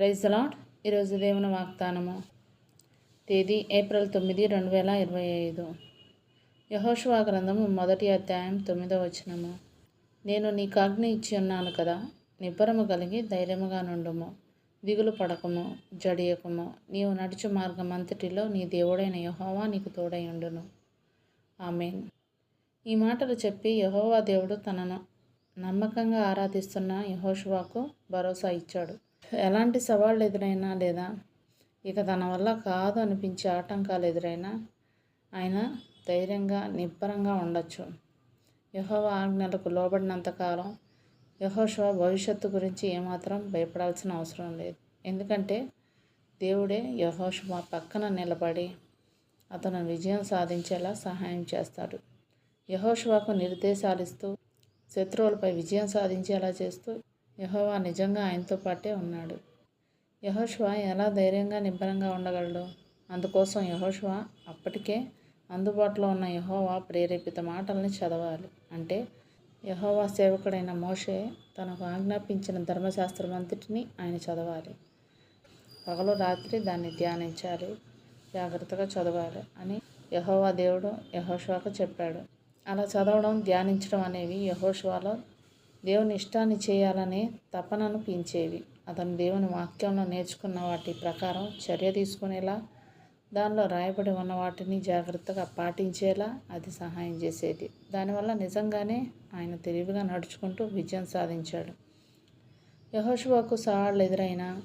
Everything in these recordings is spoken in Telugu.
ప్రైజ్ అలాట్ ఈరోజు దేవుని వాగ్దానము. తేదీ ఏప్రిల్ తొమ్మిది రెండు వేల ఇరవై ఐదు. యహోషువా గ్రంథము మొదటి అధ్యాయం తొమ్మిదవ వచనము. నేను నీకు ఆజ్ఞ ఇచ్చి ఉన్నాను కదా నిబ్బరము కలిగి ధైర్యముగా నుండుము. దిగులు పడకము జడియకము. నీవు నడుచు మార్గం అంతటిలో నీ దేవుడైన యహోవా నీకు తోడై ఉండును. ఆమెన్. ఈ మాటలు చెప్పి యహోవా దేవుడు తనను నమ్మకంగా ఆరాధిస్తున్న యహోషువాకు భరోసా ఇచ్చాడు. ఎలాంటి సవాళ్ళు ఎదురైనా లేదా ఇక తన వల్ల కాదు అనిపించే ఆటంకాలు ఎదురైనా ఆయన ధైర్యంగా నిబ్బరంగా ఉండొచ్చు. యహోవ ఆజ్ఞలకు లోబడినంతకాలం యహోషువ భవిష్యత్తు గురించి ఏమాత్రం భయపడాల్సిన అవసరం లేదు. ఎందుకంటే దేవుడే యహోషువ పక్కన నిలబడి అతను విజయం సాధించేలా సహాయం చేస్తాడు. యహోషువాకు నిర్దేశాలు ఇస్తూ శత్రువులపై విజయం సాధించేలా చేస్తూ యహోవా నిజంగా ఆయనతో పాటే ఉన్నాడు. యహోష్వా ఎలా ధైర్యంగా నిబ్బరంగా ఉండగలడు? అందుకోసం యహోష్వా అప్పటికే అందుబాటులో ఉన్న యహోవా ప్రేరేపిత మాటల్ని చదవాలి. అంటే యహోవా సేవకుడైన మోషే తనకు ఆజ్ఞాపించిన ధర్మశాస్త్రం అంతటిని ఆయన చదవాలి. పగలు రాత్రి దాన్ని ధ్యానించాలి. జాగ్రత్తగా చదవాలి అని యహోవా దేవుడు యహోష్వాకు చెప్పాడు. అలా చదవడం ధ్యానించడం అనేవి యహోష్వాలో దేవుని ఇష్టాన్ని చేయాలనే తపనను పెంచేవి. అతను దేవుని వాక్యంలో నేర్చుకున్న వాటి ప్రకారం చర్య తీసుకునేలా దానిలో రాయబడి ఉన్న వాటిని జాగ్రత్తగా పాటించేలా అది సహాయం చేసేది. దానివల్ల నిజంగానే ఆయన తెలివిగా నడుచుకుంటూ విజయం సాధించాడు. యహోశువాకు సవాళ్ళు ఎదురైన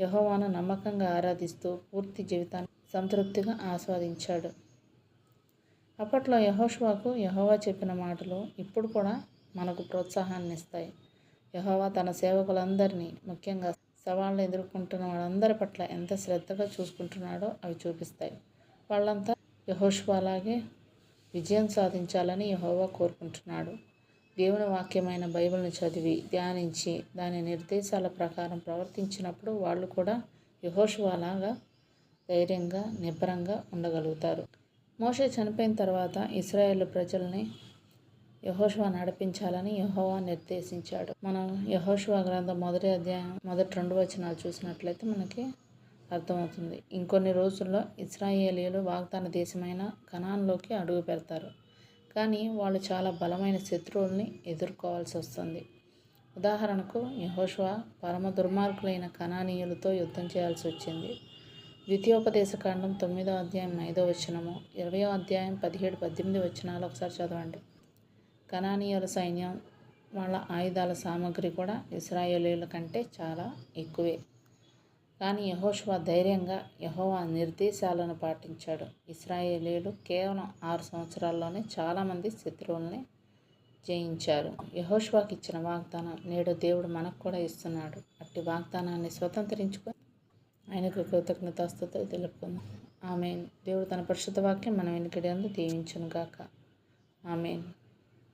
యహోవాను నమ్మకంగా ఆరాధిస్తూ పూర్తి జీవితాన్ని సంతృప్తిగా ఆస్వాదించాడు. అప్పట్లో యహోశువాకు యహోవా చెప్పిన మాటలు ఇప్పుడు కూడా మనకు ప్రోత్సాహాన్ని ఇస్తాయి యహోవా తన సేవకులందరినీ ముఖ్యంగా సవాళ్ళను ఎదుర్కొంటున్న వాళ్ళందరి పట్ల ఎంత శ్రద్ధగా చూసుకుంటున్నాడో అవి చూపిస్తాయి. వాళ్ళంతా యహోష్వాలాగే విజయం సాధించాలని యహోవా కోరుకుంటున్నాడు. దేవుని వాక్యమైన బైబిల్ని చదివి ధ్యానించి దాని నిర్దేశాల ప్రకారం ప్రవర్తించినప్పుడు వాళ్ళు కూడా యహోష్వాలాగా ధైర్యంగా నిబ్బరంగా ఉండగలుగుతారు. మోషే చనిపోయిన తర్వాత ఇస్రాయేల్ ప్రజల్ని యహోషువా నడిపించాలని యహోవా నిర్దేశించాడు. మనం యహోషువా గ్రంథం మొదటి అధ్యాయం మొదటి రెండు వచనాలు చూసినట్లయితే మనకి అర్థమవుతుంది. ఇంకొన్ని రోజుల్లో ఇస్రాయేలీలు వాగ్దాన దేశమైన కణాన్లోకి అడుగు పెడతారు. కానీ వాళ్ళు చాలా బలమైన శత్రువుల్ని ఎదుర్కోవాల్సి వస్తుంది. ఉదాహరణకు యహోషువా పరమ దుర్మార్గులైన కణానీయులతో యుద్ధం చేయాల్సి వచ్చింది. ద్వితీయోపదేశ కాండం తొమ్మిదో అధ్యాయం ఐదో వచనము ఇరవయో అధ్యాయం పదిహేడు పద్దెనిమిది వచనాలు ఒకసారి చదవండి. కనానీయుల సైన్యం వాళ్ళ ఆయుధాల సామాగ్రి కూడా ఇస్రాయేలీల కంటే చాలా ఎక్కువే. కానీ యహోష్వా ధైర్యంగా యహోవా నిర్దేశాలను పాటించాడు. ఇస్రాయేలీలు కేవలం ఆరు సంవత్సరాల్లోనే చాలామంది శత్రువుల్ని జయించారు. యహోష్వాకి ఇచ్చిన వాగ్దానం నేడు దేవుడు మనకు కూడా ఇస్తున్నాడు. అట్టి వాగ్దానాన్ని స్వతంత్రించుకొని ఆయనకు కృతజ్ఞతాస్తుతులు తెలుపుకుందాం. ఆమె దేవుడు తన పరిశుద్ధ వాక్యం మనం వెనుకడేందు దీవించును గాక ఆమెన్.